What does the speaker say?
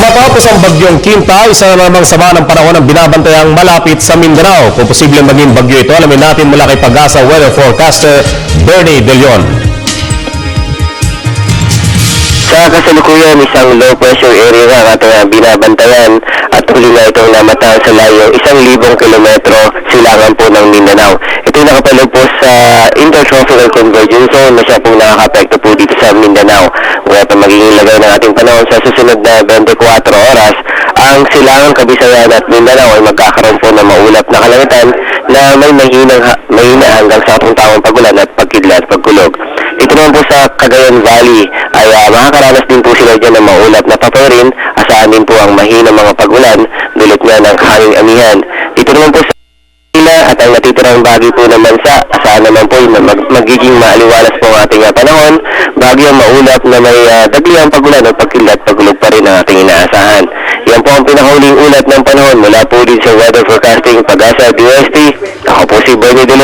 Matapos ang bagyong Kinta, isa na namang sama ng panahon ang binabantayang malapit sa Mindanao. Kung posibleng maging bagyo ito, alamin natin mula kay Pag-asa Weather Forecaster Bernie De Leon. Sa kasalukuyan, isang low pressure area ang ating ah, binabantayan at huli na itong namatahan sa layo isang libong kilometro silangan po ng Mindanao. Ito yung nakapalog po sa Intertropical Convergence Zone na siya pong nakakapekto po dito sa Mindanao. Wala magiging lagay ng ating panahon sa susunod na 24 oras, ang silangan Kabisayan at Mindanao ay magkakaroon po ng maulap na kalangitan na may mahinang, mahina hanggang sa tawang pagulan at pagkidlat pagkulog. Ito naman po sa Cagayan Valley ay ah, makakaranas din po sila dyan ng maulap na paparin. Asahan din po ang mahina mga pagulan dulot nga ng hanging amihan. Dito naman po sa Manila at ang natitirang bagay po ng bansa, asahan naman po mag- magiging maaliwalas po ang ating ah, panahon. Bagyong maulap na may uh, dagliang pagulan o pagkilat pagulog pa rin ang ating inaasahan. Yan po ang pinakahuling ulat ng panahon mula po din sa Weather Forecasting Pag-asa DOST. Ako po si Bernie De